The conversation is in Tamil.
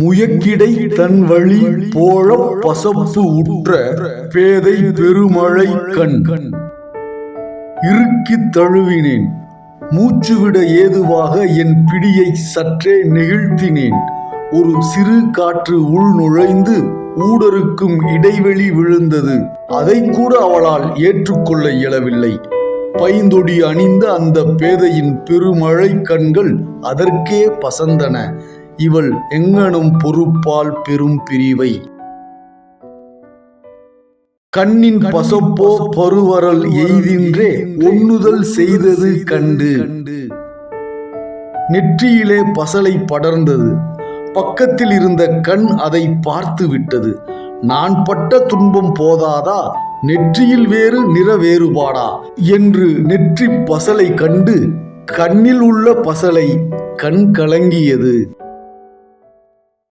முயக்கிடை தன் வழி போழ பசப்பு உற்ற பேதை பெருமழை கண். இறுக்கித் தழுவினேன். மூச்சுவிட ஏதுவாக என் பிடியை சற்றே நெகிழ்த்தினேன். ஒரு சிறு காற்று உள் நுழைந்து ஊடருக்கும் இடைவெளி விழுந்தது. அதை கூட அவளால் ஏற்றுக்கொள்ள இயலவில்லை. பைந்தொடி அணிந்த அந்த பேதையின் பெருமழை கண்கள் அதற்கே பசந்தன. இவள் எங்கனும் பொறுப்பால் பெரும் பிரிவை. கண்ணின் பசப்போ பருவரல் எய்தின்றே ஒண்ணுதல் செய்தது கண்டு. நெற்றியிலே பசலை படர்ந்தது. பக்கத்தில் இருந்த கண் அதை பார்த்து விட்டது. நான் பட்ட துன்பம் போதாதா? நெற்றியில் வேறு நிற வேறுபாடா? என்று நெற்றி பசலை கண்டு கண்ணில் உள்ள பசலை கண் கலங்கியது.